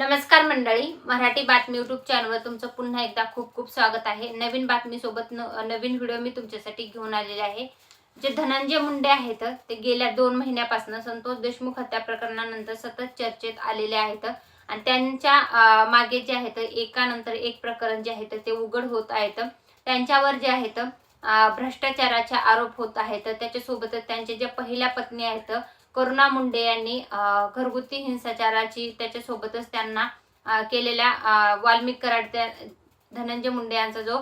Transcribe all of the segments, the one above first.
नमस्कार मंडळी मराठी बातमी युट्यूब चॅनलवर तुमचं पुन्हा एकदा खूप खूप स्वागत आहे. नवीन बातमीसोबत न नवीन व्हिडिओ मी तुमच्यासाठी घेऊन आलेले आहे. जे धनंजय मुंडे आहेत ते गेल्या दोन महिन्यापासून संतोष देशमुख हत्या प्रकरणानंतर सतत चर्चेत आलेले आहेत. आणि त्यांच्या मागे जे आहेत एकानंतर एक प्रकरण जे आहेत ते उघड होत आहेत. त्यांच्यावर जे आहेत भ्रष्टाचाराचे आरोप होत आहेत त्याच्यासोबतच त्यांच्या ज्या पहिल्या पत्नी आहेत करुणा मुंडे यांनी घरगुती हिंसाचाराची त्याच्यासोबतच त्यांना केलेल्या वाल्मिक कराड धनंजय मुंडे यांचा जो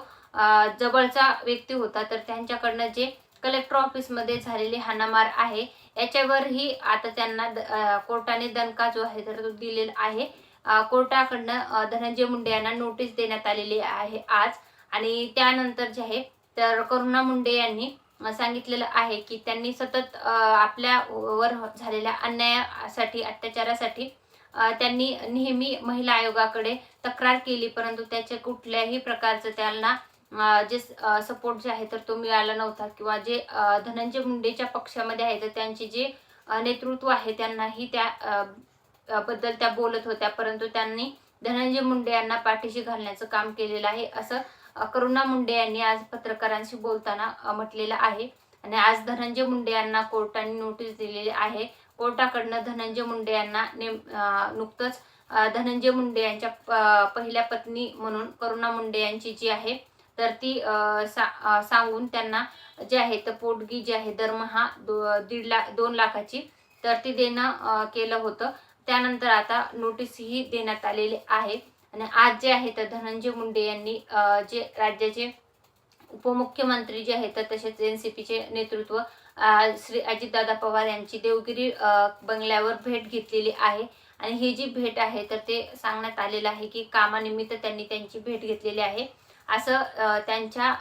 जवळचा व्यक्ती होता तर त्यांच्याकडनं जे कलेक्टर ऑफिसमध्ये झालेली हाणामार आहे याच्यावरही आता त्यांना द- कोर्टाने दणका जो आहे तर तो दिलेला आहे. कोर्टाकडनं धनंजय मुंडे यांना नोटीस देण्यात आलेली आहे आज. आणि त्यानंतर जे आहे तर करुणा मुंडे यांनी सांगितलेलं आहे की त्यांनी सतत आपल्यावर आपल्या वर झालेल्या अन्यायासाठी अत्याचारासाठी त्यांनी नेहमी महिला आयोगाकडे तक्रार केली परंतु त्याच्या कुठल्याही प्रकारचं त्यांना जे सपोर्ट जे आहे तर तो मिळाला नव्हता. किंवा जे धनंजय मुंडेच्या पक्षामध्ये आहे तर त्यांचे जे नेतृत्व आहे त्यांनाही त्या बद्दल त्या बोलत होत्या. परंतु त्यांनी धनंजय मुंडे यांना पाठीशी घालण्याचं काम केलेलं आहे असं करुणा मुंडे यांनी आज पत्रकारांशी बोलताना म्हटलेलं आहे. आणि आज धनंजय मुंडे यांना कोर्टाने नोटीस दिलेली आहे. कोर्टाकडनं धनंजय मुंडे यांना नेम नुकतंच धनंजय मुंडे यांच्या प- पहिल्या पत्नी म्हणून करुणा मुंडे यांची जी आहे तर ती सा- सांगून त्यांना जे आहे तर पोटगी जी आहे दरमहा दो- दीड लाख दोन लाखाची तर ती देणं केलं होतं. त्यानंतर आता नोटीसही देण्यात आलेली आहे. आणि आज जे आहे तर धनंजय मुंडे यांनी जे राज्याचे उपमुख्यमंत्री जे आहेत तर तसेच एन सी पीचे नेतृत्व श्री अजितदादा पवार यांची देवगिरी बंगल्यावर भेट घेतलेली आहे. आणि ही जी भेट आहे तर ते सांगण्यात आलेलं आहे की कामानिमित्त त्यांनी त्यांची भेट घेतलेली आहे. असं त्यांच्या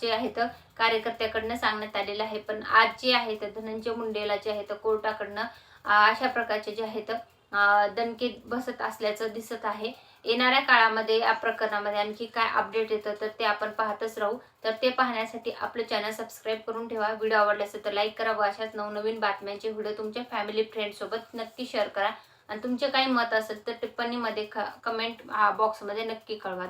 जे जे आहेत कार्यकर्त्याकडनं सांगण्यात आलेलं आहे. पण आज जे आहे तर धनंजय मुंडेला जे आहे तर कोर्टाकडनं अशा प्रकारचे जे आहेत अ, दणके बसत असल्याचं दिसत आहे. येणाऱ्या काळामध्ये या प्रकरणामध्ये आणखी काय अपडेट येतं तर ते आपण पाहतच राहू. तर ते पाहण्यासाठी आपलं चॅनल सबस्क्राईब करून ठेवा. व्हिडिओ आवडला असेल तर लाईक करा व अशाच नवनवीन बातम्यांचे व्हिडिओ तुमच्या फॅमिली फ्रेंडसोबत नक्की शेअर करा. आणि तुमचे काही मत असेल तर टिप्पणीमध्ये ख कमेंट बॉक्समध्ये नक्की कळवा.